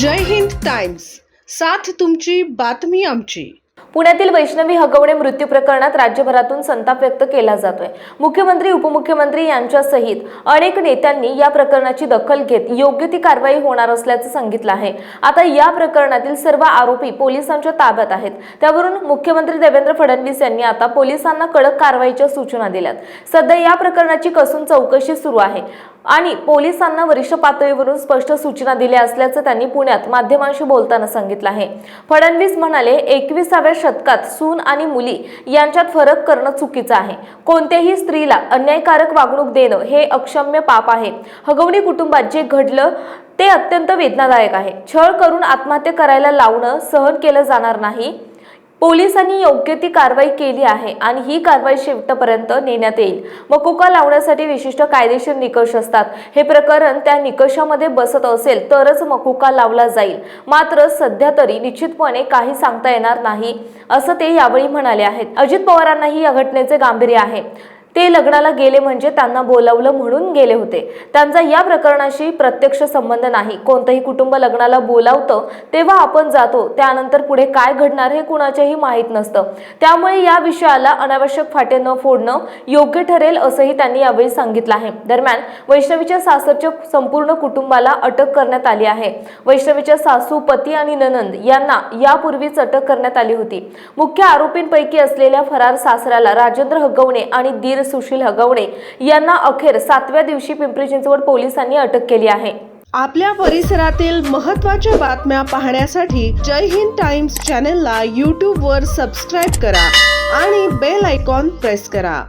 जय Hind Times साथ तुमची बातमी आमची. पुण्यातील वैष्णवी हगवणे मृत्यू प्रकरणात राज्यभरातून संताप व्यक्त केला जातोय. मुख्यमंत्री उपमुख्यमंत्री यांच्यासहित अनेक नेत्यांनी या प्रकरणाची दखल घेत योग्य ती कारवाई होणार असल्याचं सांगितलं आहे. आता या प्रकरणातील सर्व आरोपी पोलिसांच्या ताब्यात आहेत. त्यावरून मुख्यमंत्री देवेंद्र फडणवीस यांनी आता पोलिसांना कडक कारवाईच्या सूचना दिल्यात. सध्या या प्रकरणाची कसून चौकशी सुरू आहे. आणि पोलिसांना वरिष्ठ पातळीवरून स्पष्ट सूचना दिल्या असल्याचं त्यांनी पुण्यात माध्यमांशी बोलताना सांगितलं आहे. फडणवीस म्हणाले एकविसाव्या शतकात सून आणि मुली यांच्यात फरक करणं चुकीचं आहे. कोणत्याही स्त्रीला अन्यायकारक वागणूक देणं हे अक्षम्य पाप आहे. हगवणी कुटुंबात जे घडलं ते अत्यंत वेदनादायक आहे. छळ करून आत्महत्या करायला लावणं सहन केलं जाणार नाही. पोलिसांनी योग्य ती कारवाई केली आहे आणि ही कारवाई शेवटपर्यंत नेण्यात येईल. मकोका लावण्यासाठी विशिष्ट कायदेशीर निकष असतात. हे प्रकरण त्या निकषामध्ये बसत असेल तरच मकोका लावला जाईल. मात्र सध्या तरी निश्चितपणे काही सांगता येणार नाही असं ते यावेळी म्हणाले आहेत. अजित पवारांनाही या घटनेचे गांभीर्य आहे. ते लग्नाला गेले म्हणजे त्यांना बोलावलं म्हणून गेले होते. त्यांचा या प्रकरणाशी प्रत्यक्ष संबंध नाही. कोणतंही कुटुंब लग्नाला बोलावतं तेव्हा आपण जातो. त्यानंतर पुढे काय घडणार हे कुणाच्याही माहीत नसतं. त्यामुळे या विषयाला अनावश्यक फाटे न फोडणं योग्य ठरेल असंही त्यांनी यावेळी सांगितलं आहे. दरम्यान वैष्णवीच्या सासरच्या संपूर्ण कुटुंबाला अटक करण्यात आली आहे. वैष्णवीच्या सासू पती आणि ननंद यांना यापूर्वीच अटक करण्यात आली होती. मुख्य आरोपींपैकी असलेल्या फरार सासऱ्याला राजेंद्र हगवणे आणि दीर सुशील हगवणे यांना अखेर सातव्या दिवशी पिंपरी चिंचवड पोलिसांनी अटक केली आहे. आपल्या परिसरातील महत्त्वाच्या बातम्या पाहण्यासाठी जय हिंद टाइम्स चॅनेलला यूट्यूबवर सबस्क्राईब करा आणि बेल आयकॉन प्रेस करा.